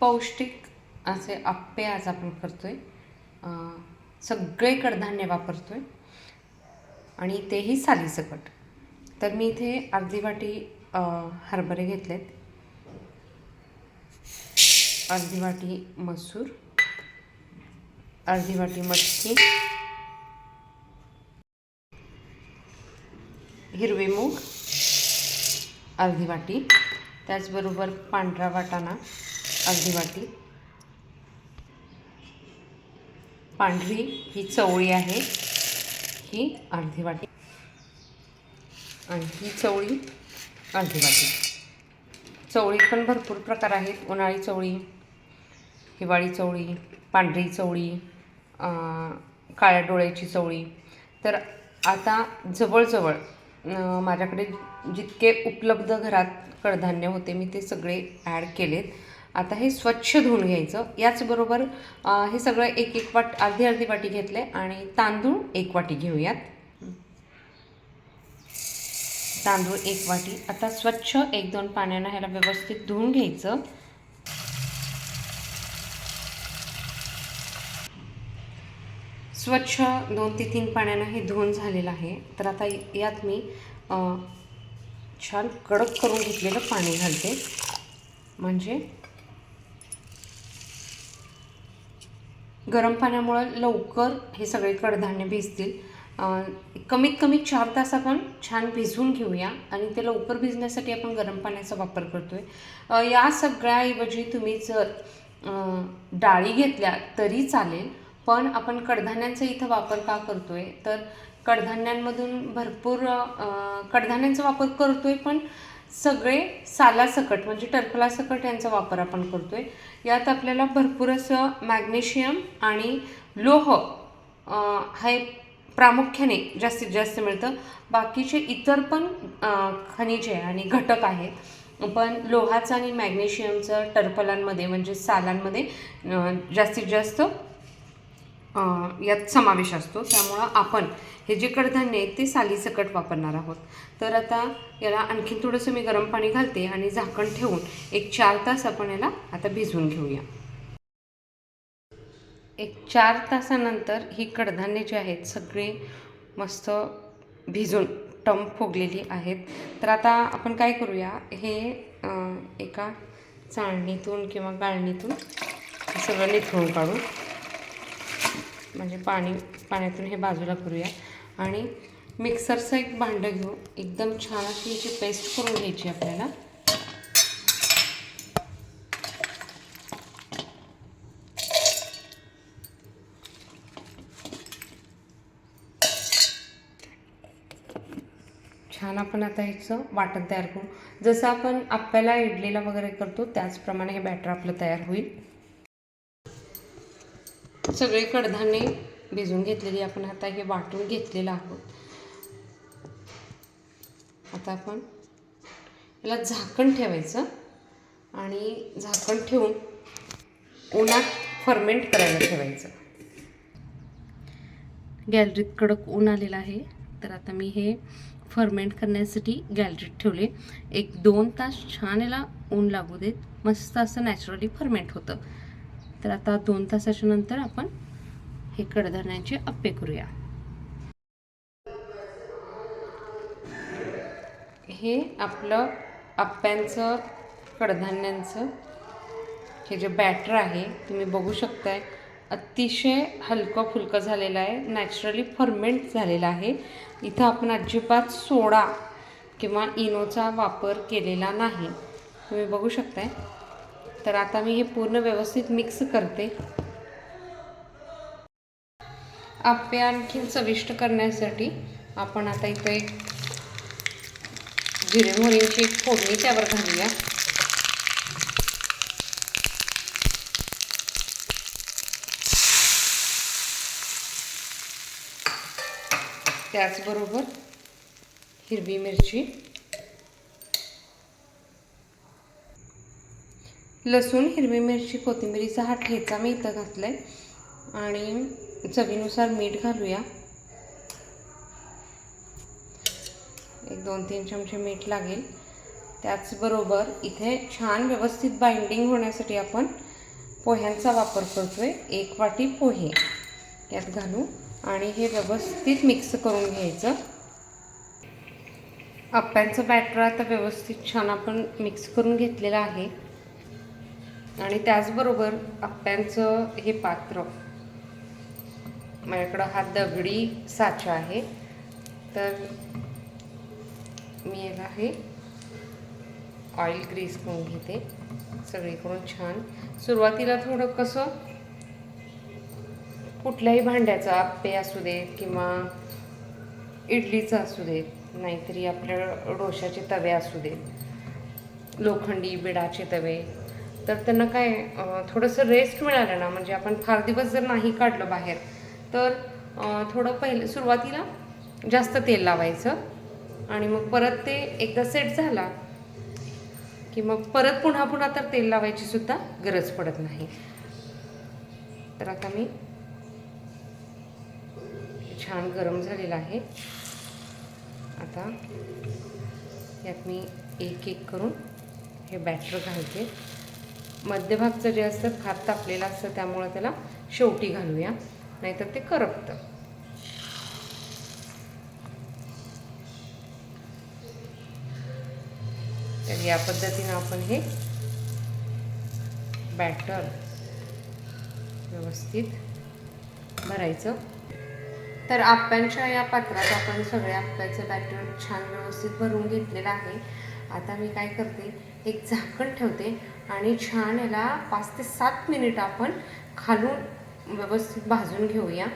पौष्टिक असे आप्पे आज आपण करतो आहे सगळे कडधान्य वापरतो आहे आणि तेही सालीसकट. तर मी इथे अर्धी वाटी हरभरे घेतलेत. अर्धी वाटी मसूर. अर्धी वाटी मटकी. हिरवे मूग. अर्धी वाटी. त्याचबरोबर पांढरा वाटाणा. अर्धी वाटी पांढरी ही चवळी आहे. ही अर्धी वाटी. आणि ही चवळी अर्धी वाटी. चवळी पण भरपूर प्रकार आहेत. उन्हाळी चवळी हिवाळी चवळी पांढरी चवळी काळ्या डोळ्याची चवळी. तर आता जवळजवळ माझ्याकडे जितके उपलब्ध घरात कडधान्य होते मी ते सगळे ॲड केलेत. आता हे स्वच्छ धुवून घ्यायचं. याचबरोबर हे सगळं एक एक वाट अर्धी अर्धी वाटी घेतले आणि तांदूळ एक वाटी घेऊयात. तांदूळ एक वाटी. आता स्वच्छ एक दोन पाण्यानं ह्याला व्यवस्थित धुवून घ्यायचं. स्वच्छ दोन ते तीन पाण्यानं हे धुवून झालेलं आहे. तर आता यात मी छान कडक करून घेतलेलं पाणी घालते. म्हणजे गरम पाण्यामुळं लवकर हे सगळे कडधान्य भिजतील. कमीत कमी चार तास आपण छान भिजवून घेऊया आणि ते लवकर भिजण्यासाठी आपण गरम पाण्याचा वापर करतोय. आहे या सगळ्याऐवजी तुम्ही जर डाळी घेतल्या तरी चालेल पण आपण कडधान्यांचा इथं वापर का करतोय? तर कडधान्यांमधून भरपूर कडधान्यांचा वापर करतोय पण सगळे सालासकट म्हणजे टरफलासकट यांचा वापर आपण करतो आहे यात आपल्याला भरपूर असं मॅग्नेशियम आणि लोह हे प्रामुख्याने जास्तीत जास्त मिळतं. बाकीचे इतर पण खनिजे आणि घटक आहेत. पण लोहाचं आणि मॅग्नेशियमचं टरफलांमध्ये म्हणजे सालांमध्ये जास्तीत जास्त यात समावेश असतो. त्यामुळं आपण हे जे कडधान्य आहे ते सालीसकट वापरणार आहोत. तर आता याला आणखीन थोडंसं मी गरम पाणी घालते आणि झाकण ठेवून एक चार तास आपण याला आता भिजवून घेऊया. एक चार तासानंतर ही कडधान्ये जी आहेत सगळे मस्त भिजून टम फुगलेली आहेत. तर आता आपण काय करूया हे एका चाळणीतून किंवा गाळणीतून सगळं निथळून काढू म्हणजे पाणी पाण्यातून हे बाजूला करूया. आणि मिक्सरचं एक भांडं घेऊ. एकदम छान अशी याची पेस्ट करून घ्यायची आपल्याला. छान आपण आता ह्याचं वाटण तयार करू. जसं आपण आपल्याला इडलीला वगैरे करतो त्याचप्रमाणे हे बॅटर आपलं तयार होईल. सगळे कडधान्ये भिजून घेतलेली आपण आता हे वाटून घेतलेलं आहोत. आता आपण याला झाकण ठेवायचं आणि झाकण ठेवून उन्हात फर्मेंट करायला ठेवायचं. गॅलरीत कडक ऊन आलेलं आहे तर आता मी हे फर्मेंट करण्यासाठी गॅलरीत ठेवले. एक दोन तास छान याला ऊन लागू देत मस्त असं नॅचरली फर्मेंट होतं. तर आता दोन तासाच्या नंतर आपण हे कडधान्याचे अप्पे करूया. हे आपलं अप्प्यांचं कडधान्यांचं हे जे बॅटर आहे तुम्ही बघू शकताय अतिशय हलकं फुलकं झालेलं आहे नॅचरली फर्मेंट झालेलं आहे. इथं आपण अजिबात सोडा किंवा इनोचा वापर केलेला नाही. तुम्ही बघू शकताय. तर आता मी हे पूर्ण व्यवस्थित मिक्स करते. आप्पे आणखी चविष्ट करण्यासाठी आपण आता इथे जिरे मोहरींची एक फोडणी त्यावर घालूया. त्याचबरोबर हिरवी मिरची. लसूण हिरवी मिरची कोथिंबिरीचा हा ठेचा मी इथं घातला आहे आणि चवीनुसार मीठ घालूया. एक दोन तीन चमचे मीठ लागेल. त्याचबरोबर इथे छान व्यवस्थित बाइंडिंग होण्यासाठी आपण पोह्यांचा वापर करतो आहे एक वाटी पोहे यात घालू. आणि हे व्यवस्थित मिक्स करून घ्यायचं. अप्प्यांचं बॅटर आता व्यवस्थित छान आपण मिक्स करून घेतलेलं आहे. आणि त्याचबरोबर आप्प्यांचं हे पात्र. माझ्याकडं हा दगडी साचा आहे. तर मी याला हे ऑइल ग्रीस करून घेते. सगळीकडून छान. सुरुवातीला थोडं कसं कुठल्याही भांड्याचा आप्पे असू देत किंवा इडलीचं असू देत नाहीतरी आपल्या डोशाचे तवे असू देत लोखंडी बिडाचे तवे तर त्यांना काय थोडंसं रेस्ट मिळालं ना म्हणजे आपण फार दिवस जर नाही काढलं बाहेर तर थोडं पहिले सुरुवातीला जास्त तेल लावायचं आणि मग परत ते एकदा सेट झाला की मग परत पुन्हा पुन्हा तर तेल लावायची सुद्धा गरज पडत नाही. तर आता मी छान गरम झालेला आहे. आता यात मी एक एक करून हे बॅटर घालते. मध्यभागचं जे असतं खात तापलेलं असतं त्यामुळं त्याला शेवटी घालूया. नाहीतर ते करपतं. तर या पद्धतीनं आपण हे बॅटर व्यवस्थित भरायचं. तर आप्यांच्या या पात्रात आपण सगळ्या आप्याचं बॅटर छान व्यवस्थित भरून घेतलेलं आहे. आता मी काय करते एक झाकण ठेवते आणि छान याला पाच ते सात मिनिट आपण खालून व्यवस्थित भाजून घेऊया.